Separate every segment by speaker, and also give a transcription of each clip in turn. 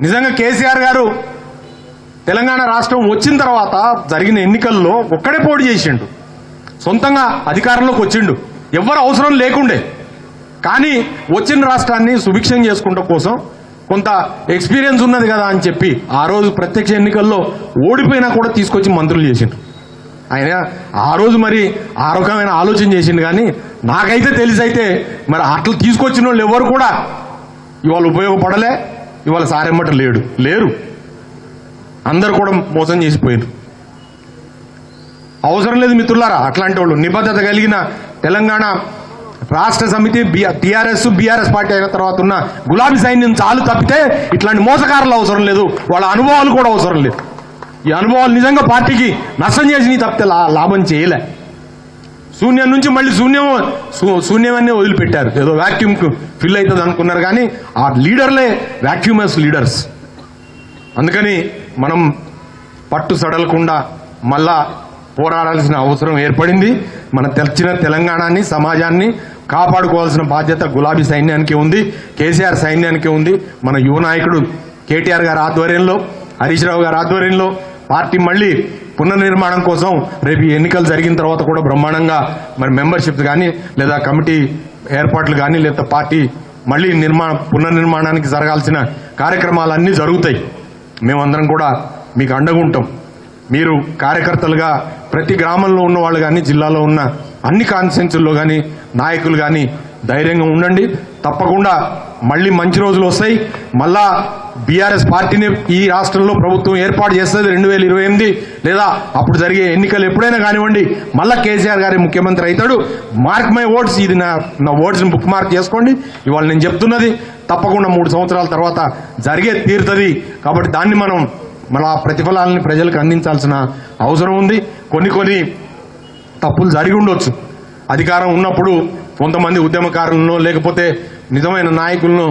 Speaker 1: నిజంగా కేసీఆర్ గారు తెలంగాణ రాష్ట్రం వచ్చిన తర్వాత జరిగిన ఎన్నికల్లో ఒక్కడే పోటీ చేసిండు. సొంతంగా అధికారంలోకి వచ్చిండు. ఎవ్వరు అవసరం లేకుండే. కానీ వచ్చిన రాష్ట్రాన్ని సుభిక్షం చేసుకుంటం కోసం కొంత ఎక్స్పీరియన్స్ ఉన్నది కదా అని చెప్పి ఆ రోజు ప్రత్యక్ష ఎన్నికల్లో ఓడిపోయినా కూడా తీసుకొచ్చి మంత్రులు చేసిండు. ఆయన ఆ రోజు మరి ఆ రకమైన ఆలోచన చేసిండు కానీ నాకైతే తెలిసైతే మరి అట్లా తీసుకొచ్చిన వాళ్ళు ఎవరు కూడా ఇవాళ ఉపయోగపడలే. ఇవాళ సారెమ్మట లేడు. లేరు. అందరు కూడా మోసం చేసిపోయారు అవసరం లేదు మిత్రులారా అట్లాంటి వాళ్ళు నిబద్ధత కలిగిన తెలంగాణ రాష్ట్ర సమితి టిఆర్ఎస్ బీఆర్ఎస్ పార్టీ అయిన తర్వాత ఉన్న గులాబీ సైన్యం చాలు తప్పితే ఇట్లాంటి మోసకారులు అవసరం లేదు. వాళ్ళ అనుభవాలు కూడా అవసరం లేదు. ఈ అనుభవాలు నిజంగా పార్టీకి నష్టం చేసి తప్పితే లా- లాభం చేయలే. శూన్యం నుంచి మళ్ళీ శూన్యం శూ- శూన్యమన్నీ వదిలిపెట్టారు. ఏదో వ్యాక్యూమ్ ఫిల్ అవుతుంది అనుకున్నారు కానీ ఆ లీడర్లే వ్యాక్యూమస్ లీడర్స్ అందుకని మనం పట్టు సడలకుండా మళ్ళా పోరాడాల్సిన అవసరం ఏర్పడింది. మన తెచ్చిన తెలంగాణని సమాజాన్ని కాపాడుకోవాల్సిన బాధ్యత గులాబీ సైన్యానికి ఉంది కేసీఆర్ సైన్యానికి ఉంది. మన యువ నాయకుడు కేటీఆర్ గారి ఆధ్వర్యంలో హరీష్ రావు గారి ఆధ్వర్యంలో పార్టీ మళ్ళీ పునర్నిర్మాణం కోసం రేపు ఎన్నికలు జరిగిన తర్వాత కూడా బ్రహ్మాండంగా మరి మెంబర్షిప్ కానీ లేదా కమిటీ ఏర్పాట్లు కానీ లేదా పార్టీ మళ్ళీ నిర్మాణ పునర్నిర్మాణానికి జరగాల్సిన కార్యక్రమాలన్నీ జరుగుతాయి. మేమందరం కూడా మీకు అండగుంటాం మీరు కార్యకర్తలుగా ప్రతి గ్రామంలో ఉన్న వాళ్ళు కానీ జిల్లాలో ఉన్న అన్ని కాన్స్టిట్యున్సీల్లో కానీ నాయకులు కానీ ధైర్యంగా ఉండండి. తప్పకుండా మళ్ళీ మంచి రోజులు వస్తాయి. మళ్ళా బీఆర్ఎస్ పార్టీని ఈ రాష్ట్రంలో ప్రభుత్వం ఏర్పాటు చేస్తుంది రెండు వేల ఇరవై ఎనిమిది లేదా అప్పుడు జరిగే ఎన్నికలు ఎప్పుడైనా కానివ్వండి. మళ్ళా కేసీఆర్ గారి ముఖ్యమంత్రి అవుతాడు. మార్క్ మై ఓట్స్ ఇది నా నా ఓట్స్ని బుక్ మార్క్ చేసుకోండి. ఇవాళ నేను చెప్తున్నది తప్పకుండా మూడు సంవత్సరాల తర్వాత జరిగే తీరుతుంది. కాబట్టి దాన్ని మనం మన ఆ ప్రతిఫలాలని ప్రజలకు అందించాల్సిన అవసరం ఉంది. కొన్ని కొన్ని తప్పులు జరిగి ఉండొచ్చు. అధికారం ఉన్నప్పుడు కొంతమంది ఉద్యమకారులను లేకపోతే నిజమైన నాయకులను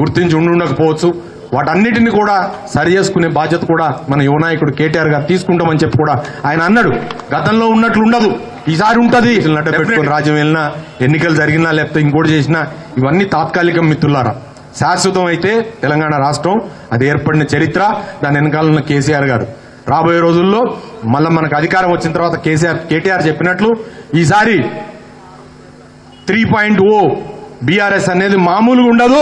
Speaker 1: గుర్తించి ఉండి ఉండకపోవచ్చు. వాటన్నిటిని కూడా సరి చేసుకునే బాధ్యత కూడా మన యువ నాయకుడు కేటీఆర్ గారు తీసుకుంటామని చెప్పి కూడా ఆయన అన్నాడు. గతంలో ఉన్నట్లు ఉండదు. ఈసారి ఉంటది. పెట్టుకుని రాజ్యం వెళ్ళినా ఎన్నికలు జరిగినా లేకపోతే ఇంకోటి చేసినా ఇవన్నీ తాత్కాలికం మిత్రులారా. శాశ్వతం అయితే తెలంగాణ రాష్ట్రం అది ఏర్పడిన చరిత్ర దాని వెనకాల కేసీఆర్ గారు. రాబోయే రోజుల్లో మళ్ళీ మనకు అధికారం వచ్చిన తర్వాత కేసీఆర్ కేటీఆర్ చెప్పినట్లు ఈసారి త్రీ పాయింట్ ఓ బీఆర్ఎస్ అనేది మామూలుగా ఉండదు.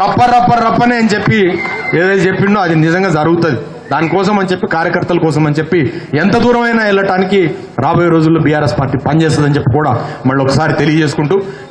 Speaker 1: రప్ప రప్ప రప్పనే అని చెప్పి ఏదైతే చెప్పిండో అది నిజంగా జరుగుతుంది. దానికోసం అని చెప్పి కార్యకర్తల కోసం అని చెప్పి ఎంత దూరమైనా వెళ్ళటానికి రాబోయే రోజుల్లో బీఆర్ఎస్ పార్టీ పనిచేస్తుందని చెప్పి కూడా మళ్ళీ ఒకసారి తెలియజేసుకుంటూ